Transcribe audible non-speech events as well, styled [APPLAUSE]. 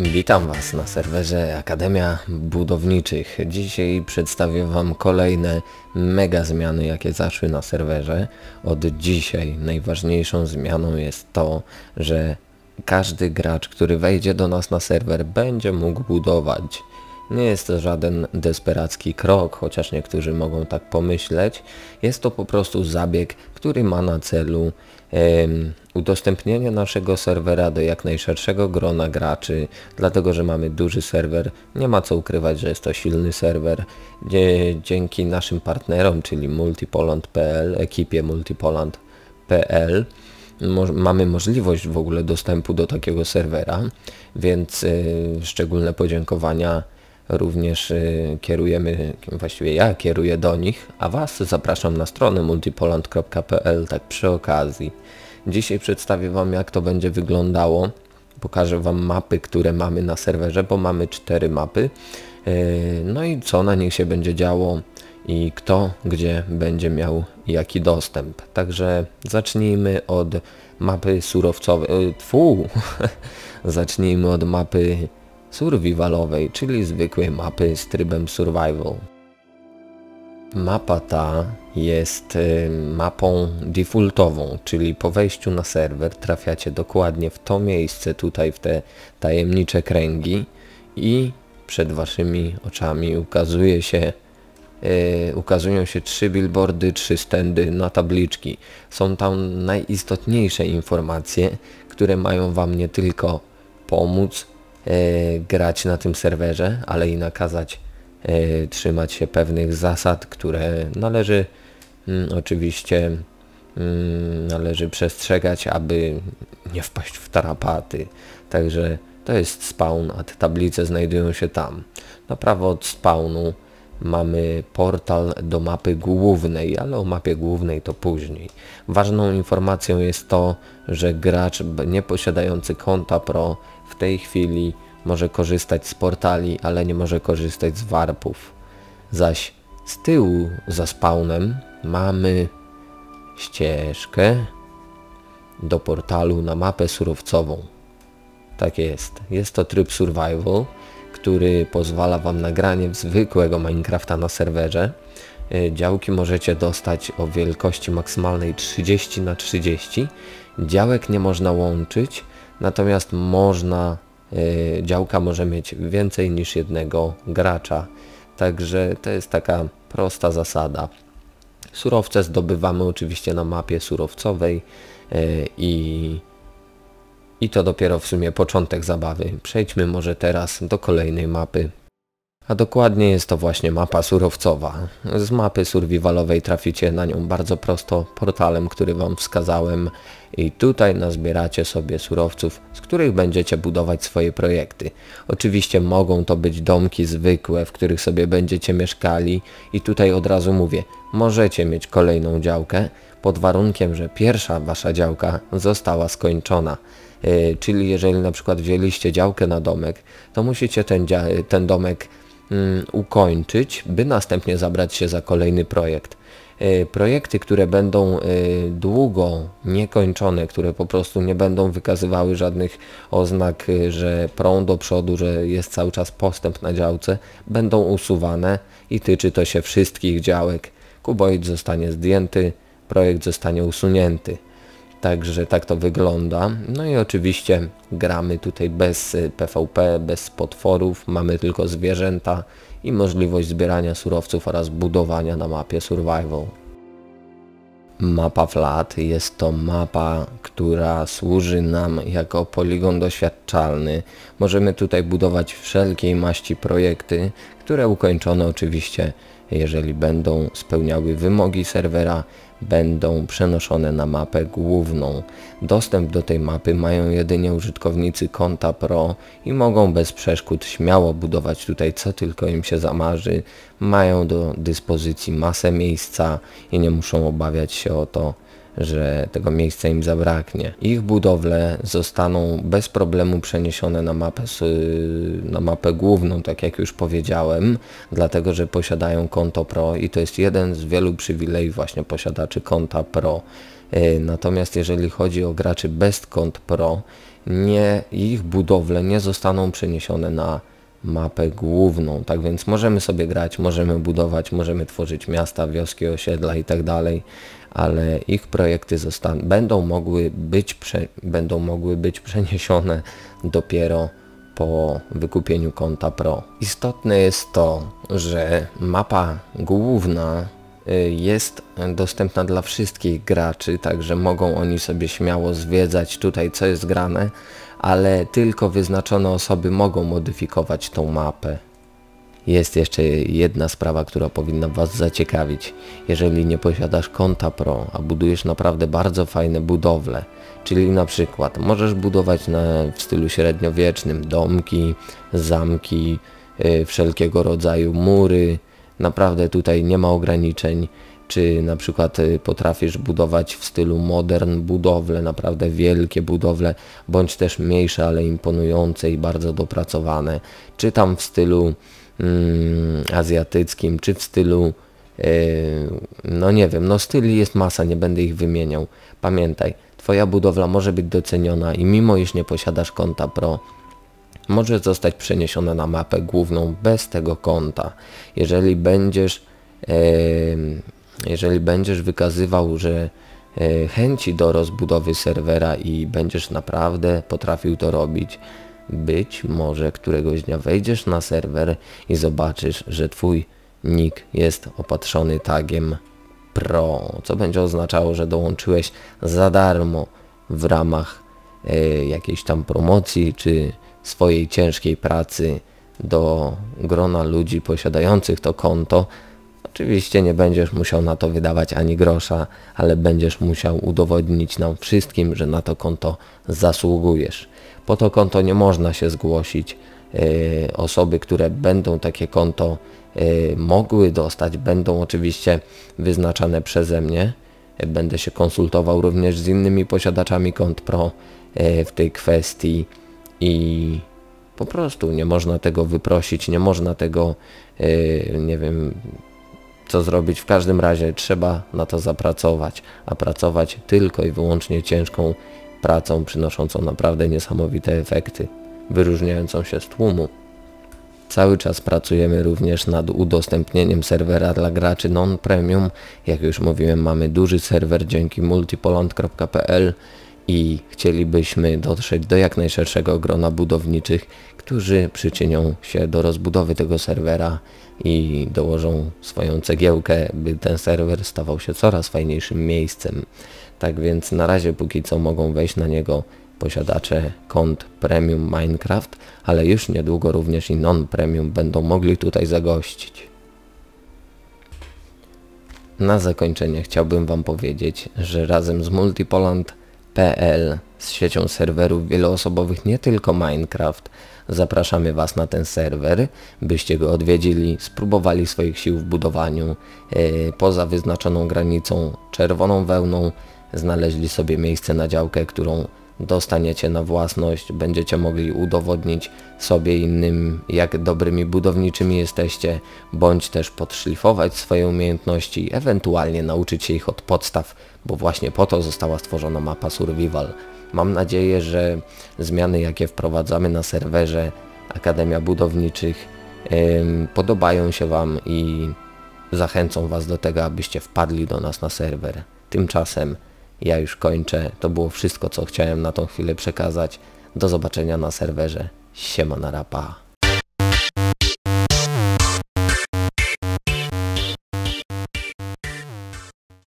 Witam Was na serwerze Akademia Budowniczych. Dzisiaj przedstawię Wam kolejne mega zmiany jakie zaszły na serwerze. Od dzisiaj najważniejszą zmianą jest to, że każdy gracz, który wejdzie do nas na serwer będzie mógł budować. Nie jest to żaden desperacki krok, chociaż niektórzy mogą tak pomyśleć. Jest to po prostu zabieg, który ma na celu em, udostępnienie naszego serwera do jak najszerszego grona graczy, dlatego że mamy duży serwer, nie ma co ukrywać, że jest to silny serwer. Dzięki naszym partnerom, czyli multipoland.pl, ekipie multipoland.pl, mo- mamy możliwość w ogóle dostępu do takiego serwera, więc y, szczególne podziękowania również y, kierujemy, właściwie ja kieruję do nich, a Was zapraszam na stronę multipoland.pl tak przy okazji. Dzisiaj przedstawię Wam jak to będzie wyglądało. Pokażę Wam mapy, które mamy na serwerze, bo mamy cztery mapy. Y, No i co na nich się będzie działo i kto gdzie będzie miał jaki dostęp. Także zacznijmy od mapy surowcowej. y, Tfu! [LAUGHS] zacznijmy od mapy survivalowej, czyli zwykłej mapy z trybem survival. Mapa ta jest y, mapą defaultową, czyli po wejściu na serwer trafiacie dokładnie w to miejsce tutaj w te tajemnicze kręgi i przed waszymi oczami ukazuje się y, ukazują się trzy billboardy, trzy stędy na tabliczki. Są tam najistotniejsze informacje, które mają wam nie tylko pomóc grać na tym serwerze, ale i nakazać e, trzymać się pewnych zasad, które należy mm, oczywiście mm, należy przestrzegać, aby nie wpaść w tarapaty. Także to jest spawn, a te tablice znajdują się tam. Na prawo od spawnu mamy portal do mapy głównej, ale o mapie głównej to później. Ważną informacją jest to, że gracz b- nie posiadający konta pro w tej chwili może korzystać z portali, ale nie może korzystać z warpów. Zaś z tyłu za spawnem mamy ścieżkę do portalu na mapę surowcową. Tak jest. Jest to tryb survival, który pozwala Wam na granie zwykłego Minecrafta na serwerze. Y, Działki możecie dostać o wielkości maksymalnej 30 na 30. Działek nie można łączyć, natomiast można, y, działka może mieć więcej niż jednego gracza. Także to jest taka prosta zasada. Surowce zdobywamy oczywiście na mapie surowcowej y, i i to dopiero w sumie początek zabawy. Przejdźmy może teraz do kolejnej mapy. A dokładnie jest to właśnie mapa surowcowa. Z mapy survivalowej traficie na nią bardzo prosto portalem, który wam wskazałem i tutaj nazbieracie sobie surowców, z których będziecie budować swoje projekty. Oczywiście mogą to być domki zwykłe, w których sobie będziecie mieszkali i tutaj od razu mówię, możecie mieć kolejną działkę pod warunkiem, że pierwsza wasza działka została skończona. Yy, czyli jeżeli na przykład wzięliście działkę na domek, to musicie ten, ten domek mm, ukończyć, by następnie zabrać się za kolejny projekt. Yy, Projekty, które będą yy, długo niekończone, które po prostu nie będą wykazywały żadnych oznak, yy, że prą do przodu, że jest cały czas postęp na działce, będą usuwane i tyczy to się wszystkich działek. Kuboid zostanie zdjęty, projekt zostanie usunięty. Także tak to wygląda. No i oczywiście gramy tutaj bez y, PvP, bez potworów, mamy tylko zwierzęta i możliwość zbierania surowców oraz budowania na mapie survival. Mapa flat jest to mapa, która służy nam jako poligon doświadczalny. Możemy tutaj budować wszelkiej maści projekty, które ukończone oczywiście, jeżeli będą spełniały wymogi serwera, będą przenoszone na mapę główną. Dostęp do tej mapy mają jedynie użytkownicy konta Pro i mogą bez przeszkód śmiało budować tutaj co tylko im się zamarzy. Mają do dyspozycji masę miejsca i nie muszą obawiać się o to, że tego miejsca im zabraknie. Ich budowle zostaną bez problemu przeniesione na mapę, na mapę główną, tak jak już powiedziałem, dlatego że posiadają konto Pro i to jest jeden z wielu przywilejów właśnie posiadaczy konta Pro. E, natomiast jeżeli chodzi o graczy bez kont Pro, nie, ich budowle nie zostaną przeniesione na mapę główną. Tak więc możemy sobie grać, możemy budować, możemy tworzyć miasta, wioski, osiedla i tak ale ich projekty zostaną, będą, mogły być będą mogły być przeniesione dopiero po wykupieniu konta Pro. Istotne jest to, że mapa główna jest dostępna dla wszystkich graczy, także mogą oni sobie śmiało zwiedzać tutaj co jest grane, ale tylko wyznaczone osoby mogą modyfikować tą mapę. Jest jeszcze jedna sprawa, która powinna Was zaciekawić. Jeżeli nie posiadasz konta Pro, a budujesz naprawdę bardzo fajne budowle, czyli na przykład możesz budować na, w stylu średniowiecznym domki, zamki, yy, wszelkiego rodzaju mury, naprawdę tutaj nie ma ograniczeń, czy na przykład y, potrafisz budować w stylu modern budowle, naprawdę wielkie budowle, bądź też mniejsze, ale imponujące i bardzo dopracowane, czy tam w stylu mm, azjatyckim, czy w stylu yy, no nie wiem, no styli jest masa, nie będę ich wymieniał. Pamiętaj, Twoja budowla może być doceniona i mimo iż nie posiadasz konta Pro, może zostać przeniesiona na mapę główną bez tego konta. Jeżeli będziesz jeżeli będziesz wykazywał, że e, chęci do rozbudowy serwera i będziesz naprawdę potrafił to robić, być może któregoś dnia wejdziesz na serwer i zobaczysz, że twój nick jest opatrzony tagiem Pro, co będzie oznaczało, że dołączyłeś za darmo w ramach e, jakiejś tam promocji czy swojej ciężkiej pracy do grona ludzi posiadających to konto, Oczywiście nie będziesz musiał na to wydawać ani grosza, ale będziesz musiał udowodnić nam wszystkim, że na to konto zasługujesz. Po to konto nie można się zgłosić. Yy, osoby, które będą takie konto yy, mogły dostać, będą oczywiście wyznaczane przeze mnie. Będę się konsultował również z innymi posiadaczami kont Pro yy, w tej kwestii i po prostu nie można tego wyprosić, nie można tego, nie wiem, co zrobić. W każdym razie trzeba na to zapracować, a pracować tylko i wyłącznie ciężką pracą przynoszącą naprawdę niesamowite efekty, wyróżniającą się z tłumu. Cały czas pracujemy również nad udostępnieniem serwera dla graczy non-premium. Jak już mówiłem, mamy duży serwer dzięki multipoland.pl i chcielibyśmy dotrzeć do jak najszerszego grona budowniczych, którzy przyczynią się do rozbudowy tego serwera i dołożą swoją cegiełkę, by ten serwer stawał się coraz fajniejszym miejscem. Tak więc na razie póki co mogą wejść na niego posiadacze kont Premium Minecraft, ale już niedługo również i non-premium będą mogli tutaj zagościć. Na zakończenie chciałbym Wam powiedzieć, że razem z Multipoland.pl z siecią serwerów wieloosobowych nie tylko Minecraft Zapraszamy Was na ten serwer, byście go odwiedzili, spróbowali swoich sił w budowaniu. E, poza wyznaczoną granicą czerwoną wełną znaleźli sobie miejsce na działkę, którą dostaniecie na własność, będziecie mogli udowodnić sobie innym, jak dobrymi budowniczymi jesteście, bądź też podszlifować swoje umiejętności, ewentualnie nauczyć się ich od podstaw, bo właśnie po to została stworzona mapa Survival. Mam nadzieję, że zmiany jakie wprowadzamy na serwerze Akademia Budowniczych podobają się Wam i zachęcą Was do tego, abyście wpadli do nas na serwer. Tymczasem ja już kończę. To było wszystko, co chciałem na tą chwilę przekazać. Do zobaczenia na serwerze. Siema na rapa.